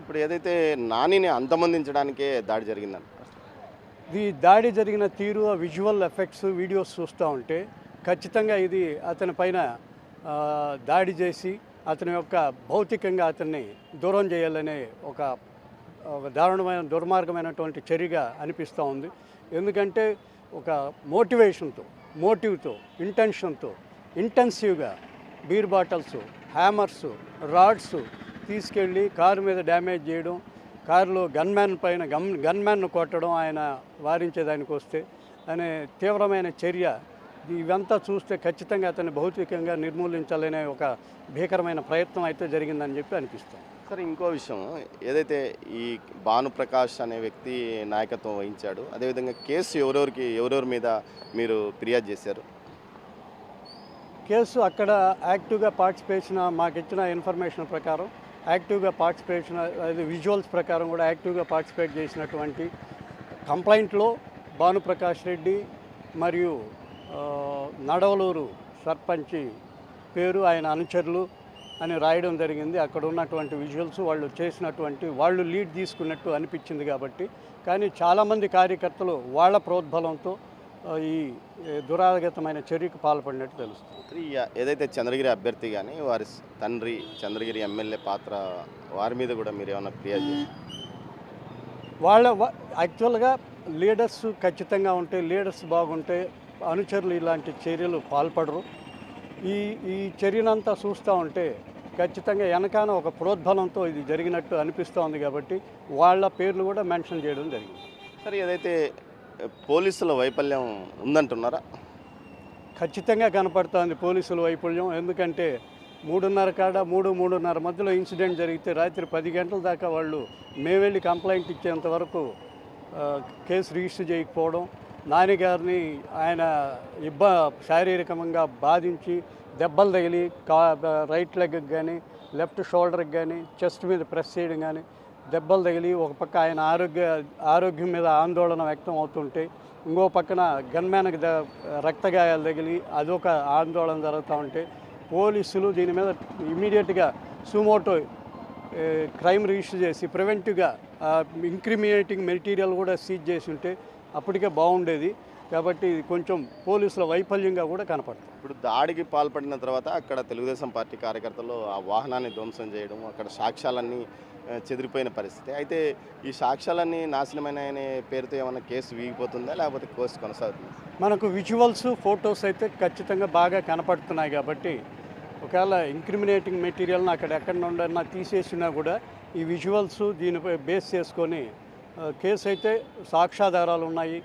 ఇప్పుడు ఏదైతే నానిని అంతమందించడానికే దాడి జరిగిందని ఈ దాడి జరిగిన తీరు ఆ విజువల్ ఎఫెక్ట్స్ వీడియోస్ చూస్తూ ఉంటే ఖచ్చితంగా ఇది అతని పైన దాడి చేసి అతని యొక్క భౌతికంగా అతన్ని దూరం చేయాలనే ఒక ఒక దారుణమైన దుర్మార్గమైనటువంటి చర్యగా అనిపిస్తూ ఉంది. ఎందుకంటే ఒక మోటివేషన్తో మోటివ్తో ఇంటెన్షన్తో ఇంటెన్సివ్గా బీర్ బాటిల్స్ హ్యామర్స్ రాడ్స్ తీసుకెళ్ళి కారు మీద డ్యామేజ్ చేయడం కారులో గన్మ్యాన్ పైన గన్ గన్మ్యాన్ను కొట్టడం ఆయన వారించేదానికి వస్తే అనే తీవ్రమైన చర్య ఇవంతా చూస్తే ఖచ్చితంగా అతన్ని భౌతికంగా నిర్మూలించాలనే ఒక భీకరమైన ప్రయత్నం అయితే జరిగిందని చెప్పి అనిపిస్తుంది. సార్ ఇంకో విషయం. ఏదైతే ఈ భానుప్రకాష్ అనే వ్యక్తి నాయకత్వం వహించాడు అదేవిధంగా కేసు ఎవరెవరికి ఎవరెవరి మీద మీరు ఫిర్యాదు చేశారు? కేసు అక్కడ యాక్టివ్గా పార్టిసిపేషన్ మాకు ఇచ్చిన ఇన్ఫర్మేషన్ ప్రకారం యాక్టివ్గా పార్టిసిపేషన్ అది విజువల్స్ ప్రకారం కూడా యాక్టివ్గా పార్టిసిపేట్ చేసినటువంటి కంప్లైంట్లో భానుప్రకాష్ రెడ్డి మరియు నడవలూరు సర్పంచి పేరు ఆయన అనుచరులు అని రాయడం జరిగింది. అక్కడ ఉన్నటువంటి విజువల్స్ వాళ్ళు చేసినటువంటి వాళ్ళు లీడ్ తీసుకున్నట్టు అనిపించింది కాబట్టి. కానీ చాలామంది కార్యకర్తలు వాళ్ళ ప్రోద్బలంతో ఈ దురాగతమైన చర్యకు పాల్పడినట్టు తెలుస్తుంది. ఏదైతే చంద్రగిరి అభ్యర్థి కానీ వారి తండ్రి చంద్రగిరి ఎమ్మెల్యే పాత్ర వారి మీద కూడా మీరు ఏమైనా ఫిర్యాదు వాళ్ళ యాక్చువల్గా లీడర్స్ ఖచ్చితంగా ఉంటే లీడర్స్ బాగుంటే అనుచరులు ఇలాంటి చర్యలు పాల్పడరు. ఈ ఈ చర్యనంతా చూస్తూ ఉంటే ఖచ్చితంగా వెనకాన ఒక ప్రోద్బలంతో ఇది జరిగినట్టు అనిపిస్తోంది కాబట్టి వాళ్ళ పేర్లు కూడా మెన్షన్ చేయడం జరిగింది. సార్ ఏదైతే పోలీసుల వైఫల్యం ఉందంటున్నారా? ఖచ్చితంగా కనపడుతోంది పోలీసుల వైఫల్యం. ఎందుకంటే మూడున్నర కాడ మూడు మూడున్నర మధ్యలో ఇన్సిడెంట్ జరిగితే రాత్రి పది గంటల దాకా వాళ్ళు మేము వెళ్ళి కంప్లైంట్ ఇచ్చేంత వరకు కేసు రిజిస్టర్ చేయకపోవడం నాన్నగారిని ఆయన ఇబ్బ శారీరకంగా బాధించి దెబ్బలు తగిలి కా రైట్ లెగ్కి కానీ లెఫ్ట్ షోల్డర్కి కానీ చెస్ట్ మీద ప్రెస్ చేయడం కానీ దెబ్బలు తగిలి ఒక పక్క ఆయన ఆరోగ్య ఆరోగ్యం మీద ఆందోళన వ్యక్తం అవుతుంటే ఇంకో పక్కన గన్మ్యాన్కి ద రక్తగాయాలు తగిలి అదొక ఆందోళన జరుగుతూ ఉంటే పోలీసులు దీని మీద ఇమీడియట్గా సుమోటో క్రైమ్ రిజిస్టర్ చేసి ప్రివెంటివ్గా ఇంక్రిమినేటింగ్ మెటీరియల్ కూడా సీజ్ చేసి ఉంటే అప్పటికే బాగుండేది. కాబట్టి ఇది కొంచెం పోలీసుల వైఫల్యంగా కూడా కనపడుతుంది. ఇప్పుడు దాడికి పాల్పడిన తర్వాత అక్కడ తెలుగుదేశం పార్టీ కార్యకర్తలు ఆ వాహనాన్ని ధ్వంసం చేయడం అక్కడ సాక్ష్యాలన్నీ చెదిరిపోయిన పరిస్థితి. అయితే ఈ సాక్ష్యాలన్నీ నాశనమైన పేరుతో ఏమైనా కేసు వీగిపోతుందా లేకపోతే కేసు కొనసాగుతుందా? మనకు విజువల్స్ ఫొటోస్ అయితే ఖచ్చితంగా బాగా కనపడుతున్నాయి కాబట్టి ఒకవేళ ఇంక్రిమినేటింగ్ మెటీరియల్ని అక్కడ ఎక్కడ నుండన్నా తీసేసినా కూడా ఈ విజువల్స్ దీనిపై బేస్ చేసుకొని కేసు అయితే సాక్ష్యాధారాలు ఉన్నాయి.